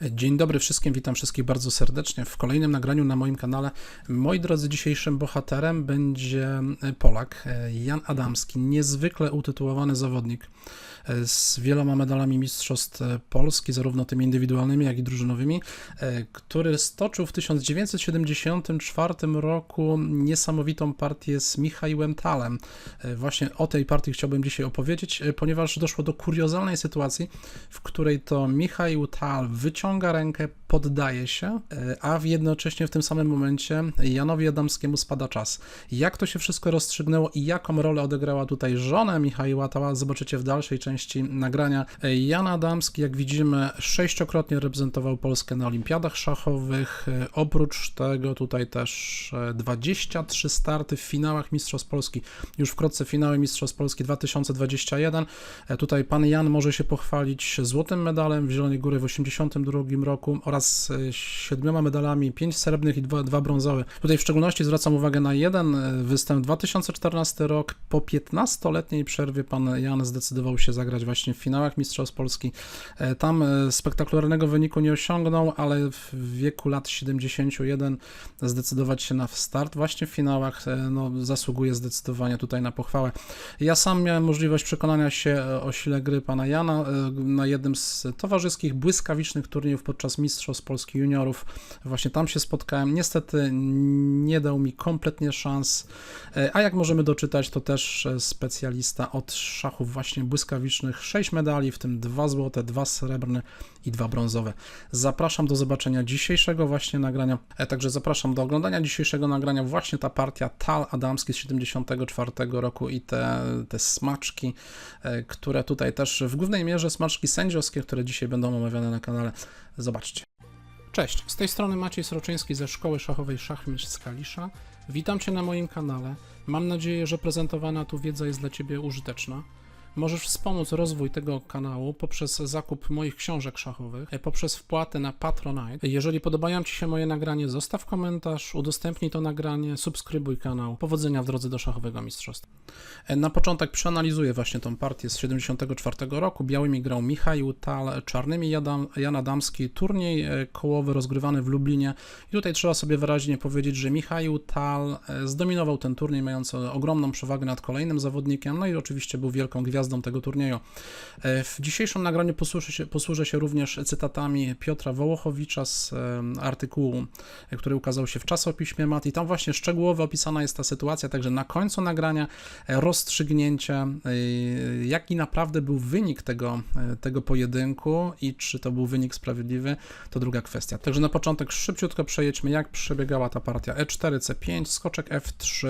Dzień dobry wszystkim, witam wszystkich bardzo serdecznie w kolejnym nagraniu na moim kanale. Moi drodzy, dzisiejszym bohaterem będzie Polak Jan Adamski, niezwykle utytułowany zawodnik z wieloma medalami Mistrzostw Polski, zarówno tymi indywidualnymi, jak i drużynowymi, który stoczył w 1974 roku niesamowitą partię z Michałem Talem. Właśnie o tej partii chciałbym dzisiaj opowiedzieć, ponieważ doszło do kuriozalnej sytuacji, w której to Michał Tal wyciąga rękę, poddaje się, a jednocześnie w tym samym momencie Janowi Adamskiemu spada czas. Jak to się wszystko rozstrzygnęło i jaką rolę odegrała tutaj żona Michała Tała, zobaczycie w dalszej części nagrania. Jan Adamski, jak widzimy, sześciokrotnie reprezentował Polskę na olimpiadach szachowych. Oprócz tego tutaj też 23 starty w finałach Mistrzostw Polski. Już wkrótce finały Mistrzostw Polski 2021. Tutaj pan Jan może się pochwalić złotym medalem w Zielonej Góry w 1982 roku oraz siedmioma medalami, pięć srebrnych i dwa, dwa brązowe. Tutaj w szczególności zwracam uwagę na jeden występ 2014 rok. Po 15-letniej przerwie pan Jan zdecydował się zagrać właśnie w finałach Mistrzostw Polski. E, tam e, spektakularnego wyniku nie osiągnął, ale w wieku lat 71 zdecydować się na start właśnie w finałach e, no, zasługuje zdecydowanie tutaj na pochwałę. Ja sam miałem możliwość przekonania się o sile gry pana Jana na jednym z towarzyskich, błyskawicznych turniejów podczas Mistrzostw Polski Juniorów. Właśnie tam się spotkałem. Niestety nie dał mi kompletnie szans, a jak możemy doczytać, to też specjalista od szachów właśnie błyskawicznych 6 medali, w tym 2 złote, 2 srebrne i 2 brązowe. Zapraszam do zobaczenia dzisiejszego właśnie nagrania, e, także zapraszam do oglądania dzisiejszego nagrania właśnie ta partia Tal Adamski z 74 roku i te, te smaczki, e, które tutaj też w głównej mierze smaczki sędziowskie, które dzisiaj będą omawiane na kanale. Zobaczcie. Cześć, z tej strony Maciej Sroczyński ze Szkoły Szachowej Szachmistrz z Kalisza. Witam Cię na moim kanale. Mam nadzieję, że prezentowana tu wiedza jest dla Ciebie użyteczna. Możesz wspomóc rozwój tego kanału poprzez zakup moich książek szachowych, e, poprzez wpłatę na Patronite. Jeżeli podobają Ci się moje nagranie, zostaw komentarz, udostępnij to nagranie, subskrybuj kanał. Powodzenia w drodze do szachowego mistrzostwa. E, na początek przeanalizuję właśnie tą partię z 74 roku. Białymi grał Michał Tal, czarnymi Jan Adamski. Turniej e, kołowy rozgrywany w Lublinie. I tutaj trzeba sobie wyraźnie powiedzieć, że Michał Tal zdominował ten turniej, mając ogromną przewagę nad kolejnym zawodnikiem, no i oczywiście był wielką gwiazdą gwiazdą tego turnieju. E, w dzisiejszym nagraniu posłużę się, posłużę się również cytatami Piotra Wołochowicza z artykułu, który ukazał się w czasopiśmie MAT i tam właśnie szczegółowo opisana jest ta sytuacja, także na końcu nagrania e, rozstrzygnięcie, e, jaki naprawdę był wynik tego, tego pojedynku i czy to był wynik sprawiedliwy, to druga kwestia. Także na początek szybciutko przejedźmy, jak przebiegała ta partia E4, C5, skoczek F3,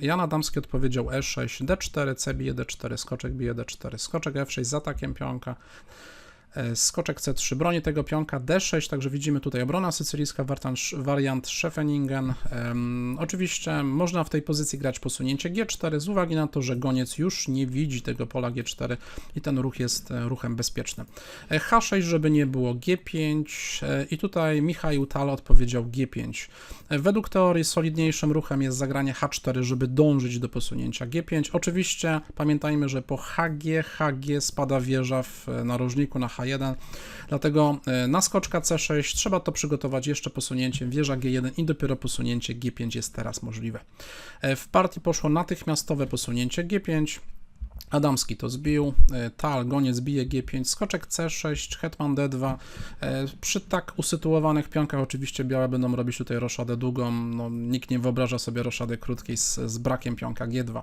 Jan Adamski odpowiedział E6, D4, C bije D4, skoczek bije d4, skoczek f6 z atakiem pionka, skoczek C3 broni tego pionka, D6, także widzimy tutaj obrona sycylijska, wariant Scheffeningen. Oczywiście można w tej pozycji grać posunięcie G4 z uwagi na to, że goniec już nie widzi tego pola G4 i ten ruch jest e, ruchem bezpiecznym. E, H6, żeby nie było G5 i tutaj Michał Tal odpowiedział G5. Według teorii solidniejszym ruchem jest zagranie H4, żeby dążyć do posunięcia G5. Oczywiście pamiętajmy, że po HG, HG spada wieża w narożniku na H H1. Dlatego e, na skoczka C6 trzeba to przygotować jeszcze posunięciem wieża G1 i dopiero posunięcie G5 jest teraz możliwe. E, w partii poszło natychmiastowe posunięcie G5. Adamski to zbił, e, Tal, goniec bije G5, skoczek C6, hetman D2. E, przy tak usytuowanych pionkach oczywiście białe będą robić tutaj roszadę długą, no, nikt nie wyobraża sobie roszady krótkiej z, z brakiem pionka G2.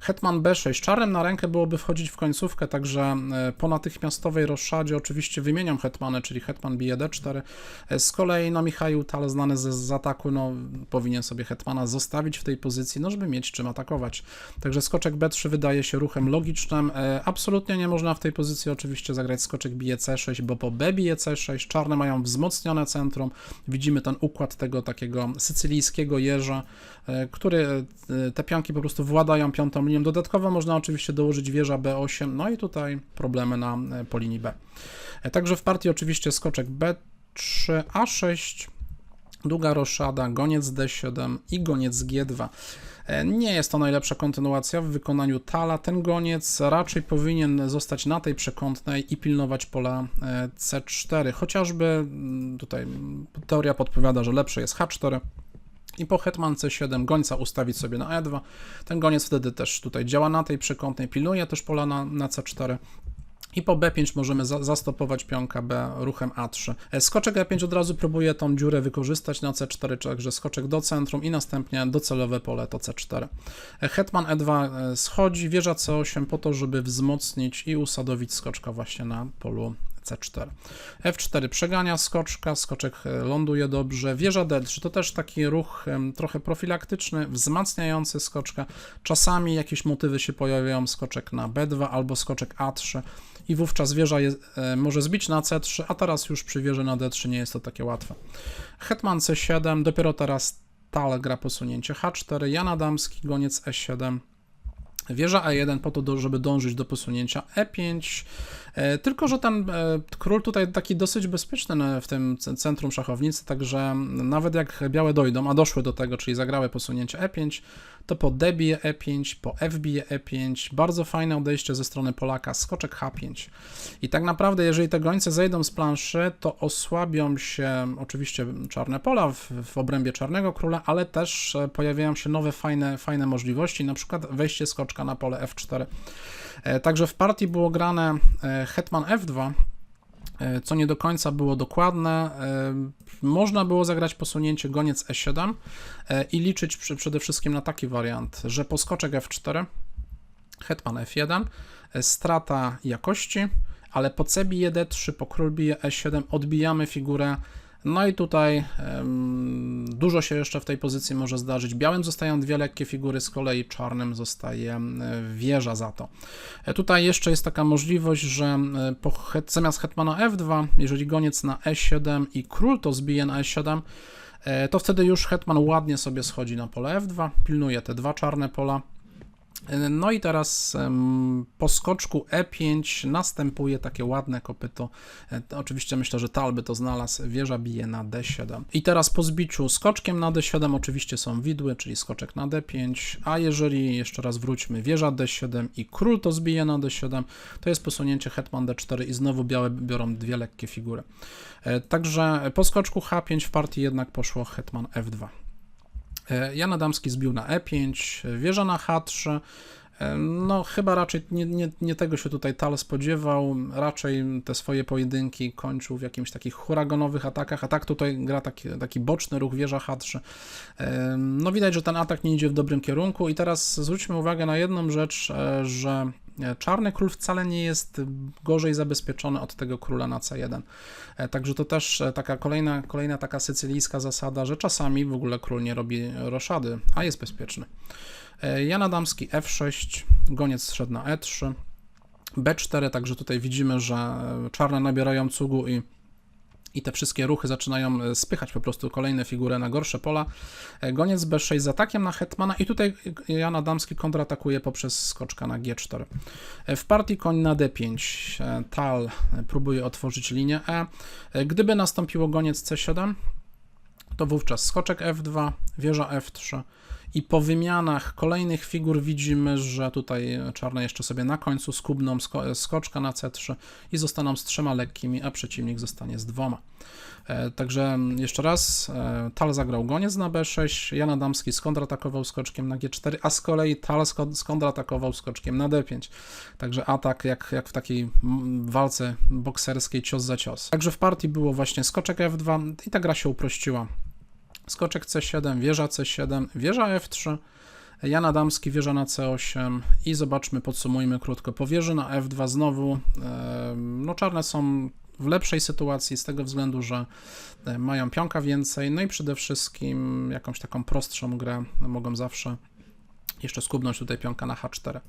Hetman B6, czarem na rękę byłoby wchodzić w końcówkę, także e, po natychmiastowej roszadzie oczywiście wymieniam hetmany, czyli hetman bije D4. Z kolei no Michał Tal znany z, z ataku, no powinien sobie hetmana zostawić w tej pozycji, no żeby mieć czym atakować. Także skoczek B3 wydaje się ruchem logicznym. E, absolutnie nie można w tej pozycji oczywiście zagrać skoczek bije c6, bo po b bije c6 czarne mają wzmocnione centrum. Widzimy ten układ tego takiego sycylijskiego jeża, e, który e, te pionki po prostu władają piątą linią. Dodatkowo można oczywiście dołożyć wieża b8, no i tutaj problemy na po linii b. Także w partii oczywiście skoczek b3, a6, długa roszada, goniec d7 i goniec g2. E, Nie jest to najlepsza kontynuacja w wykonaniu Tala. Ten goniec raczej powinien zostać na tej przekątnej i pilnować pola e, C4. Chociażby mm, tutaj teoria podpowiada, że lepsze jest H4 i po hetman C7 gońca ustawić sobie na E2. Ten goniec wtedy też tutaj działa na tej przekątnej, pilnuje też pola na, na C4. I po B5 możemy za, zastopować pionka B ruchem A3. E, Skoczek E5 od razu próbuje tą dziurę wykorzystać na C4, także skoczek do centrum i następnie docelowe pole to C4. E, Hetman E2 e, schodzi, wieża C8 po to, żeby wzmocnić i usadowić skoczka właśnie na polu C4. F4 przegania skoczka, skoczek ląduje dobrze. Wieża D3 to też taki ruch trochę profilaktyczny, wzmacniający skoczka. Czasami jakieś motywy się pojawiają, skoczek na B2 albo skoczek A3 i wówczas wieża jest, e, może zbić na C3, a teraz już przy wieży na D3 nie jest to takie łatwe. Hetman C7, dopiero teraz Tal gra posunięcie H4, Jan Adamski, goniec E7, Wieża E1 po to, żeby dążyć do posunięcia E5. E, Tylko, że ten e, król tutaj taki dosyć bezpieczny na- w tym centrum szachownicy, także nawet jak białe dojdą, a doszły do tego, czyli zagrały posunięcie E5, to po D bije E5, po F bije E5, bardzo fajne odejście ze strony Polaka, skoczek H5. I tak naprawdę, jeżeli te gońce zejdą z planszy, to osłabią się oczywiście czarne pola w, w obrębie czarnego króla, ale też e, pojawiają się nowe fajne, fajne możliwości, na przykład wejście skoczka na pole F4. E, Także w partii było grane e, hetman F2, e, co nie do końca było dokładne. Można było zagrać posunięcie goniec E7 e, i liczyć przede wszystkim na taki wariant, że po skoczek F4, hetman F1, e, strata jakości, ale po C bije D3, po król bije E7 odbijamy figurę. No i tutaj em, dużo się jeszcze w tej pozycji może zdarzyć. Białym zostają dwie lekkie figury, z kolei czarnym zostaje wieża za to. E, Tutaj jeszcze jest taka możliwość, że po zamiast hetmana F2, jeżeli goniec na E7 i król to zbije na E7, e, to wtedy już hetman ładnie sobie schodzi na pole F2, pilnuje te dwa czarne pola. No i teraz po skoczku E5 następuje takie ładne kopyto. E, Oczywiście myślę, że Tal by to znalazł. Wieża bije na D7. I teraz po zbiciu skoczkiem na D7 oczywiście są widły, czyli skoczek na D5, a jeżeli jeszcze raz wróćmy, wieża D7 i król to zbije na D7, to jest posunięcie hetman D4 i znowu białe biorą dwie lekkie figury. E, Także po skoczku H5 w partii jednak poszło hetman F2. E, Jan Adamski zbił na E5, wieża na H3. E, No, chyba raczej nie, nie, nie tego się tutaj Tal spodziewał. Raczej te swoje pojedynki kończył w jakimś takich huragonowych atakach. A tak tutaj gra taki, taki boczny ruch wieża H3. E, No, widać, że ten atak nie idzie w dobrym kierunku. I teraz zwróćmy uwagę na jedną rzecz, e, że czarny król wcale nie jest gorzej zabezpieczony od tego króla na C1. E, Także to też e, taka kolejna, kolejna taka sycylijska zasada, że czasami w ogóle król nie robi roszady, a jest bezpieczny. E, Jan Adamski F6, goniec zszedł na E3, B4, także tutaj widzimy, że e, czarne nabierają cugu i i te wszystkie ruchy zaczynają e, spychać po prostu kolejne figury na gorsze pola. E, Goniec B6 z atakiem na hetmana i tutaj Jan Adamski kontratakuje poprzez skoczka na G4. E, W partii koń na D5. E, Tal próbuje otworzyć linię. E, Gdyby nastąpiło goniec C7, to wówczas skoczek F2, wieża F3 i po wymianach kolejnych figur widzimy, że tutaj czarne jeszcze sobie na końcu skubną sko- skoczka na C3 i zostaną z trzema lekkimi, a przeciwnik zostanie z dwoma. E, Także jeszcze raz, e, Tal zagrał goniec na B6, Jan Adamski skontratakował skoczkiem na G4, a z kolei Tal sko- skontratakował skoczkiem na D5. Także atak jak, jak w takiej walce bokserskiej cios za cios. Także w partii było właśnie skoczek F2 i ta gra się uprościła. Skoczek C7, wieża C7, wieża F3, Jan Adamski, wieża na C8 i zobaczmy, podsumujmy krótko. Po wieży na F2 znowu, e, no czarne są w lepszej sytuacji z tego względu, że e, mają pionka więcej, no i przede wszystkim jakąś taką prostszą grę mogą zawsze jeszcze skubnąć tutaj pionka na H4.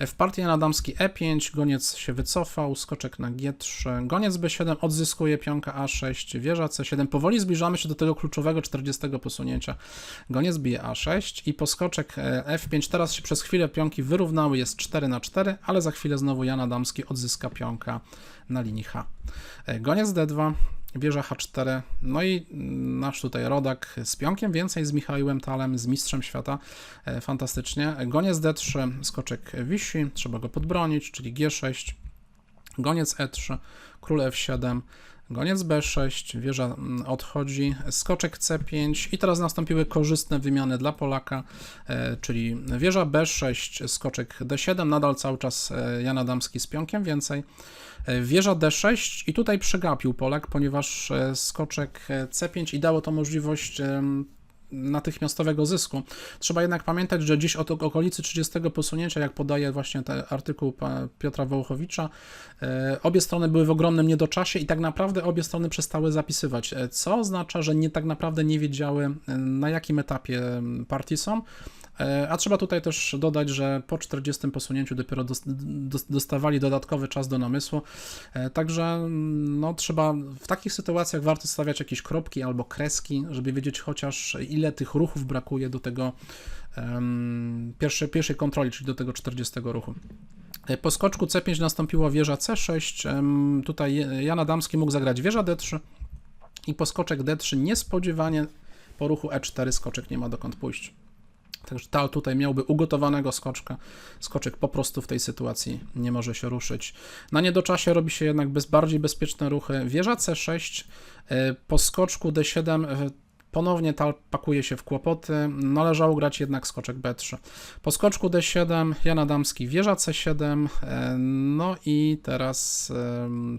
W partii Jan Adamski E5, goniec się wycofał, skoczek na G3, goniec B7 odzyskuje pionka A6, wieża C7. Powoli zbliżamy się do tego kluczowego 40 posunięcia. Goniec bije A6 i poskoczek e, F5. Teraz się przez chwilę pionki wyrównały, jest 4 na 4, ale za chwilę znowu Jan Adamski odzyska pionka na linii H. E, Goniec D2, wieża H4, no i nasz tutaj rodak z pionkiem, więcej z Michałem Talem, z mistrzem świata, e, fantastycznie. Goniec D3, skoczek wisi, trzeba go podbronić, czyli G6, goniec E3, król F7, Goniec B6, wieża mm, odchodzi, skoczek C5 i teraz nastąpiły korzystne wymiany dla Polaka, e, czyli wieża B6, skoczek D7, nadal cały czas e, Jan Adamski z pionkiem więcej, e, wieża D6 i tutaj przegapił Polak, ponieważ skoczek C5 i dało to możliwość natychmiastowego zysku. Trzeba jednak pamiętać, że dziś od okolicy 30 posunięcia, jak podaje właśnie ten artykuł Piotra Wołchowicza, e, obie strony były w ogromnym niedoczasie i tak naprawdę obie strony przestały zapisywać, e, co oznacza, że nie tak naprawdę nie wiedziały e, na jakim etapie partii są, a trzeba tutaj też dodać, że po 40 posunięciu dopiero dostawali dodatkowy czas do namysłu. E, także mm, no, trzeba w takich sytuacjach warto stawiać jakieś kropki albo kreski, żeby wiedzieć chociaż ile tych ruchów brakuje do tego um, pierwszej, pierwszej kontroli, czyli do tego 40 ruchu. E, po skoczku C5 nastąpiła wieża C6. Tutaj Jan Adamski mógł zagrać wieża D3 i po skoczek D3 niespodziewanie po ruchu E4 skoczek nie ma dokąd pójść. Także Tal tutaj miałby ugotowanego skoczka. Skoczek po prostu w tej sytuacji nie może się ruszyć. Na niedoczasie robi się jednak bez, bardziej bezpieczne ruchy. Wieża C6 e, po skoczku D7 e, Ponownie Tal pakuje się w kłopoty, należało grać jednak skoczek B3. Po skoczku D7 Jan Adamski wieża C7, e, no i teraz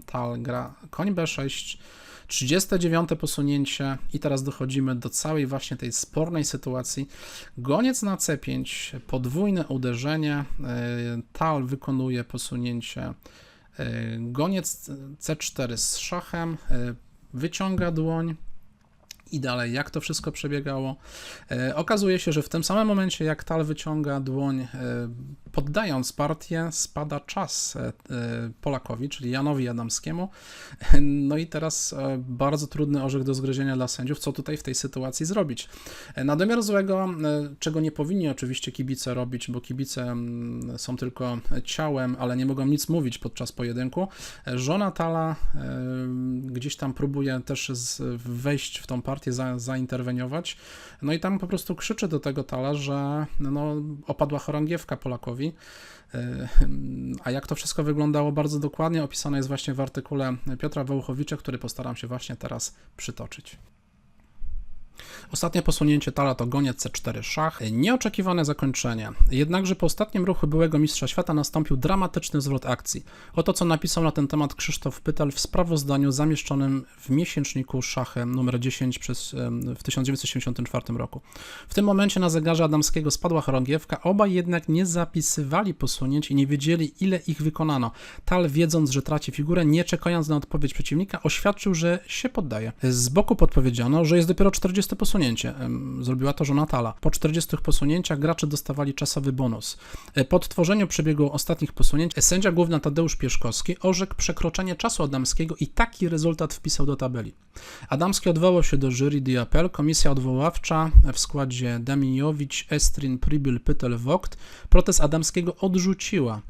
Tal gra koń B6, 39 posunięcie i teraz dochodzimy do całej właśnie tej spornej sytuacji. Goniec na C5, podwójne uderzenie, e, Tal wykonuje posunięcie e, goniec C4 z szachem, e, wyciąga dłoń, i dalej, jak to wszystko przebiegało. Okazuje się, że w tym samym momencie, jak Tal wyciąga dłoń, poddając partię, spada czas e, Polakowi, czyli Janowi Adamskiemu. No i teraz bardzo trudny orzech do zgryzienia dla sędziów, co tutaj w tej sytuacji zrobić. Na domiar złego, czego nie powinni oczywiście kibice robić, bo kibice mm, są tylko ciałem, ale nie mogą nic mówić podczas pojedynku. Żona Tala gdzieś tam próbuje też wejść w tą partię, partię za, zainterweniować. No i tam po prostu krzyczy do tego Tala, że no, opadła chorągiewka Polakowi. E, a jak to wszystko wyglądało bardzo dokładnie, opisane jest właśnie w artykule Piotra Wołchowicza, który postaram się właśnie teraz przytoczyć. Ostatnie posunięcie Tala to goniec C4 szach. Nieoczekiwane zakończenie. Jednakże po ostatnim ruchu byłego mistrza świata nastąpił dramatyczny zwrot akcji. Oto co napisał na ten temat Krzysztof Pytel w sprawozdaniu zamieszczonym w miesięczniku Szachy nr 10 przez, w 1974 roku. W tym momencie na zegarze Adamskiego spadła chorągiewka, obaj jednak nie zapisywali posunięć i nie wiedzieli ile ich wykonano. Tal wiedząc, że traci figurę, nie czekając na odpowiedź przeciwnika, oświadczył, że się poddaje. Z boku podpowiedziano, że jest dopiero 40 posunięć posunięcie. Zrobiła to żona Tala. Po 40 posunięciach gracze dostawali czasowy bonus. E, po odtworzeniu przebiegu ostatnich posunięć sędzia główny Tadeusz Pieszkowski orzekł przekroczenie czasu Adamskiego i taki rezultat wpisał do tabeli. Adamski odwołał się do jury Diapel. Komisja odwoławcza w składzie Damijowicz, Estrin, Pribyl, Pytel, Vogt protest Adamskiego odrzuciła.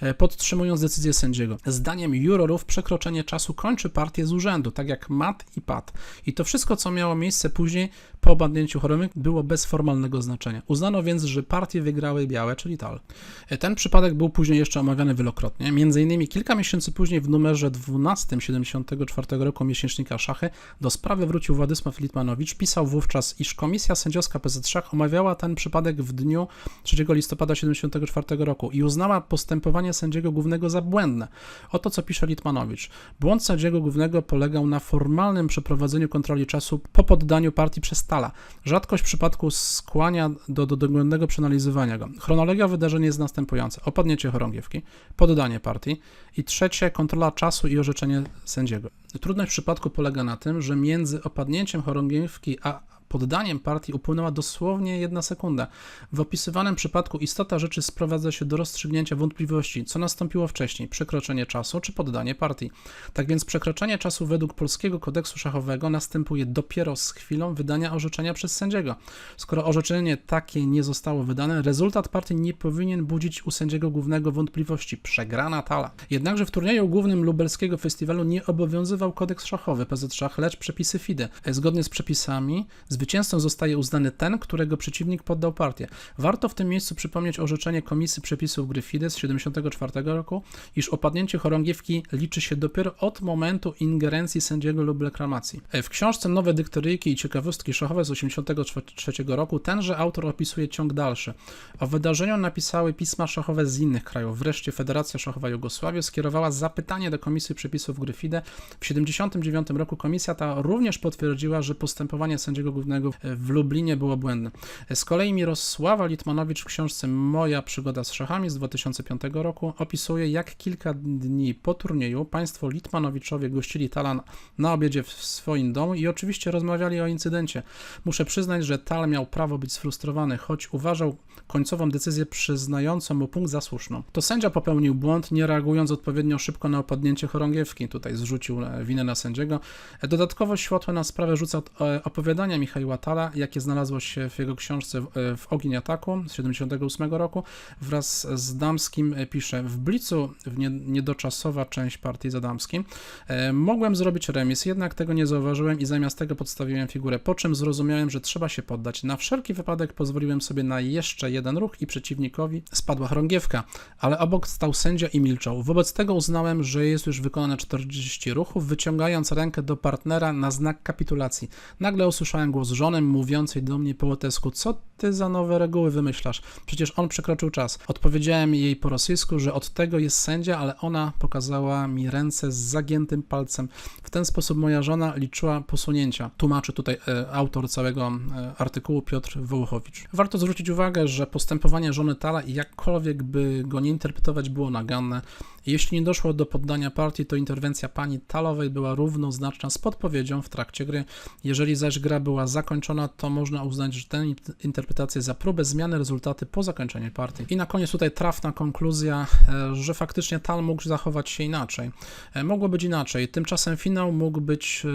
E, podtrzymując decyzję sędziego. Zdaniem jurorów przekroczenie czasu kończy partię z urzędu, tak jak mat i pat. I to wszystko, co miało miejsce później po obadnięciu choroby, było bez formalnego znaczenia. Uznano więc, że partie wygrały białe, czyli tal. E, ten przypadek był później jeszcze omawiany wielokrotnie. Między innymi kilka miesięcy później w numerze 12 74 roku miesięcznika Szachy do sprawy wrócił Władysław Litmanowicz. Pisał wówczas, iż komisja sędziowska PZ Szach omawiała ten przypadek w dniu 3 listopada 74 roku i uznała postępowanie sędziego głównego za błędne. Oto co pisze Litmanowicz. Błąd sędziego głównego polegał na formalnym przeprowadzeniu kontroli czasu po poddaniu partii przez Tala. Rzadkość przypadku skłania do, do dogłębnego przeanalizowania go. Chronologia wydarzeń jest następująca. Opadnięcie chorągiewki, poddanie partii i trzecie kontrola czasu i orzeczenie sędziego. Trudność w przypadku polega na tym, że między opadnięciem chorągiewki a poddaniem partii upłynęła dosłownie jedna sekunda. W opisywanym przypadku istota rzeczy sprowadza się do rozstrzygnięcia wątpliwości, co nastąpiło wcześniej, przekroczenie czasu czy poddanie partii. Tak więc przekroczenie czasu według polskiego kodeksu szachowego następuje dopiero z chwilą wydania orzeczenia przez sędziego. Skoro orzeczenie takie nie zostało wydane, rezultat partii nie powinien budzić u sędziego głównego wątpliwości. Przegrana tala. Jednakże w turnieju głównym lubelskiego festiwalu nie obowiązywał kodeks szachowy PZ Szach, lecz przepisy FIDE. Zgodnie z przepisami zwycięzcą zostaje uznany ten, którego przeciwnik poddał partię. Warto w tym miejscu przypomnieć orzeczenie Komisji Przepisów Gry FIDE z 1974 roku, iż opadnięcie chorągiewki liczy się dopiero od momentu ingerencji sędziego lub reklamacji. W książce Nowe dyktoryjki i ciekawostki szachowe z 1983 roku tenże autor opisuje ciąg dalszy. O wydarzeniu napisały pisma szachowe z innych krajów. Wreszcie Federacja Szachowa Jugosławii skierowała zapytanie do Komisji Przepisów Gry FIDE. W 1979 roku komisja ta również potwierdziła, że postępowanie sędziego głównego w Lublinie było błędne. Z kolei Mirosława Litmanowicz w książce Moja przygoda z szachami z 2005 roku opisuje, jak kilka dni po turnieju państwo Litmanowiczowie gościli Talan na obiedzie w swoim domu i oczywiście rozmawiali o incydencie. Muszę przyznać, że Tal miał prawo być sfrustrowany, choć uważał końcową decyzję przyznającą mu punkt za słuszną. To sędzia popełnił błąd, nie reagując odpowiednio szybko na opadnięcie chorągiewki. Tutaj zrzucił winę na sędziego. Dodatkowo światło na sprawę rzuca opowiadania Michała Tala, jakie znalazło się w jego książce W ogień ataku z 78 roku. Wraz z Damskim pisze, w Blicu, w nie, niedoczasowa część partii z Adamskim, e, mogłem zrobić remis, jednak tego nie zauważyłem i zamiast tego podstawiłem figurę, po czym zrozumiałem, że trzeba się poddać. Na wszelki wypadek pozwoliłem sobie na jeszcze jeden ruch i przeciwnikowi spadła chorągiewka, ale obok stał sędzia i milczał. Wobec tego uznałem, że jest już wykonane 40 ruchów, wyciągając rękę do partnera na znak kapitulacji. Nagle usłyszałem głos żony mówiącej do mnie po łotesku, co ty za nowe reguły wymyślasz? Przecież on przekroczył czas. Odpowiedziałem jej po rosyjsku, że od tego jest sędzia, ale ona pokazała mi ręce z zagiętym palcem. W ten sposób moja żona liczyła posunięcia. Tłumaczy tutaj e, autor całego e, artykułu Piotr Wołuchowicz. Warto zwrócić uwagę, że postępowanie żony Tala, jakkolwiek by go nie interpretować, było naganne. Jeśli nie doszło do poddania partii, to interwencja pani Talowej była równoznaczna z podpowiedzią w trakcie gry. Jeżeli zaś gra była zakończona, to można uznać, że tę interpretację za próbę zmiany rezultaty po zakończeniu partii. I na koniec tutaj trafna konkluzja, e, że faktycznie Tal mógł zachować się inaczej. E, mogło być inaczej. Tymczasem finał mógł być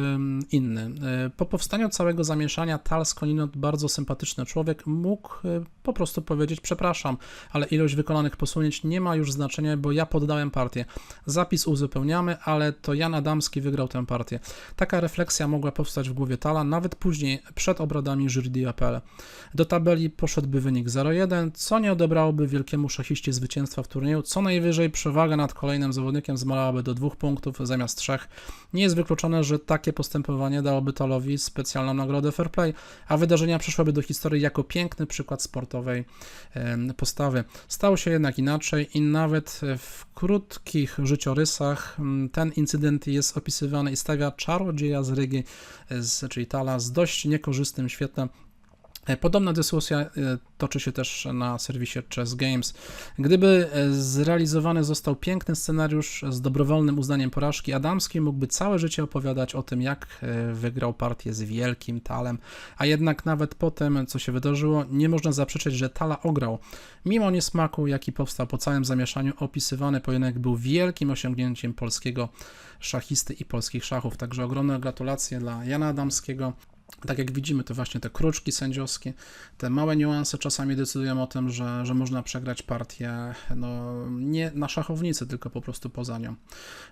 inny. E, po powstaniu całego zamieszania Tal skądinąd bardzo sympatyczny człowiek mógł po prostu powiedzieć przepraszam, ale ilość wykonanych posunięć nie ma już znaczenia, bo ja poddałem partię. Zapis uzupełniamy, ale to Jan Adamski wygrał tę partię. Taka refleksja mogła powstać w głowie Tala nawet później, przed obradami jury APL. Do tabeli poszedłby wynik 0-1, co nie odebrałoby wielkiemu szachiście zwycięstwa w turnieju, co najwyżej przewaga nad kolejnym zawodnikiem zmalałaby do dwóch punktów zamiast trzech. Nie jest wykluczone, że takie postępowanie dałoby Talowi specjalną nagrodę fair play, a wydarzenia przeszłyby do historii jako piękny przykład sportowej postawy. Stało się jednak inaczej i nawet w krótkich życiorysach ten incydent jest opisywany i stawia czarodzieja z Rygi, czyli Tala, z dość niekorzystnym świetle E, podobna dyskusja e, toczy się też na serwisie Chess Games. Gdyby e, zrealizowany został piękny scenariusz z dobrowolnym uznaniem porażki, Adamski mógłby całe życie opowiadać o tym, jak wygrał partię z wielkim Talem, a jednak nawet po tym, co się wydarzyło, nie można zaprzeczyć, że Tala ograł. Mimo niesmaku, jaki powstał po całym zamieszaniu, opisywany pojedynek był wielkim osiągnięciem polskiego szachisty i polskich szachów. Także ogromne gratulacje dla Jana Adamskiego tak jak widzimy, to właśnie te kruczki sędziowskie, te małe niuanse czasami decydują o tym, że, że można przegrać partię no, nie na szachownicy, tylko po prostu poza nią.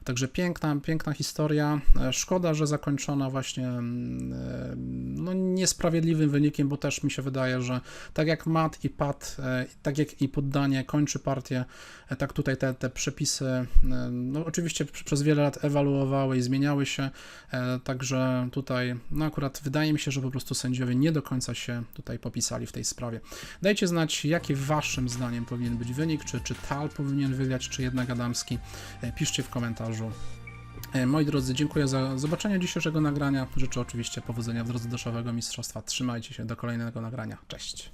Także piękna, piękna historia. Szkoda, że zakończona właśnie mm, no, niesprawiedliwym wynikiem, bo też mi się wydaje, że tak jak mat i pad, e, tak jak i poddanie kończy partię, e, tak tutaj te, te przepisy, e, no oczywiście przez wiele lat ewaluowały i zmieniały się, także tutaj no akurat wydaje mi się, że po prostu sędziowie nie do końca się tutaj popisali w tej sprawie. Dajcie znać, jaki waszym zdaniem powinien być wynik, czy, czy Tal powinien wygrać, czy jednak Adamski. Piszcie w komentarzu. E, moi drodzy, dziękuję za zobaczenie dzisiejszego nagrania. Życzę oczywiście powodzenia w drodze do szowego mistrzostwa. Trzymajcie się do kolejnego nagrania. Cześć.